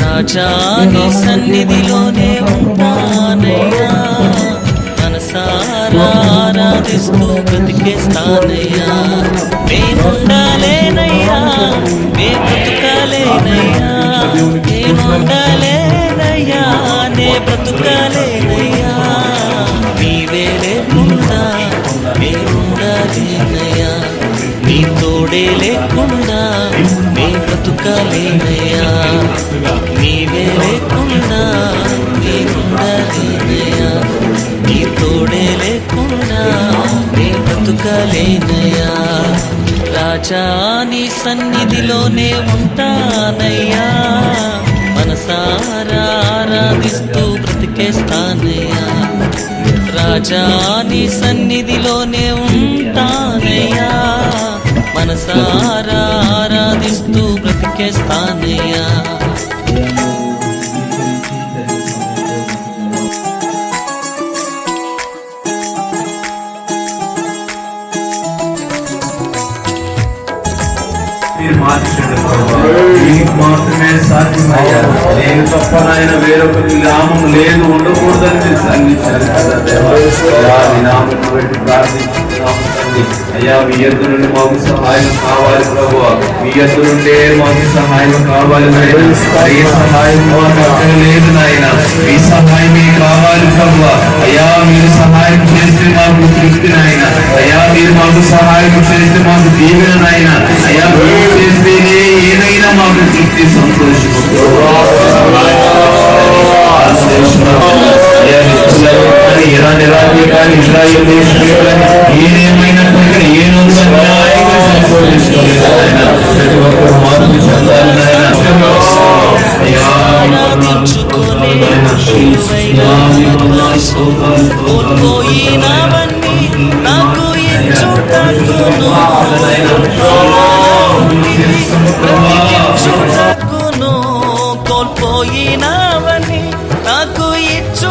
రాజా నీ సన్నిధిలోనే ఉంటానయ్యా. మనసారా ఆరాధిస్తూ బ్రతికేస్తానయ్యా. నేనుండాలేనయ్యా నే బ్రతుకాలేనయ్యా. నేనుండాలేనయ్యా నే బ్రతుకాలేనయ్యా నీవే లేకుండా నేనుండాలేనయ్యా నీ తోడే లేకుండా నే బ్రతుకాలేనయ్యా. నీ తోడే లేకుండా నే బ్రతుకాలేనయ్యా. రాజా నీ సన్నిధిలోనే ఉంటానయ్యా. మనసారా ఆరాధిస్తూ బ్రతికేస్తానయ్యా. రాజా నీ సన్నిధిలోనే ఉంటానయ్యా. మనసారా ఆరాధిస్తూ బ్రతికేస్తానయ్యా. మీరు మార్చండి ప్రభువా. మాత్రమే సాధ్యమయ్యా. నేను తప్ప నాయన వేరొకరి నామం లేదు ఉండకూడదని మీరు సంధించారు కదా దేవా. అయ్యా, మీ ఎద్దు నుండి మాకు సహాయం కావాలి ప్రభు మీ ఎద్దు నుండే మాకు సహాయం కావాలి నాయన. ఏ సహాయం మాకు లేదు నాయన. మీ సహాయమే కావాలి ప్రభు అయ్యా మీరు సహాయం చేస్తే మాకు తృప్తి నాయన అయ్యా మీరు మాకు సహాయం చేస్తే మాకు దీవెన నాయన అయ్యా మీరు చేస్తేనే ఏదైనా మాకు తృప్తి సంతోషం ఇరాన్ ఇరాక్ కానీ ఇజ్రాయిల్ దేశంలో కానీ ఏదేమైనప్పటికీ ఏ రోజు న్యాయంగా సంతోషించుకోలేదు ఆయన ప్రతి ఒక్కరు మార్పు చెందాలి నాయన అయ్యా ఆరాధించుకునే శిలువైన కోల్పోయినవన్నీ నాకు ఎంచుటకును బ్రతికించుటకును కోల్పోయిన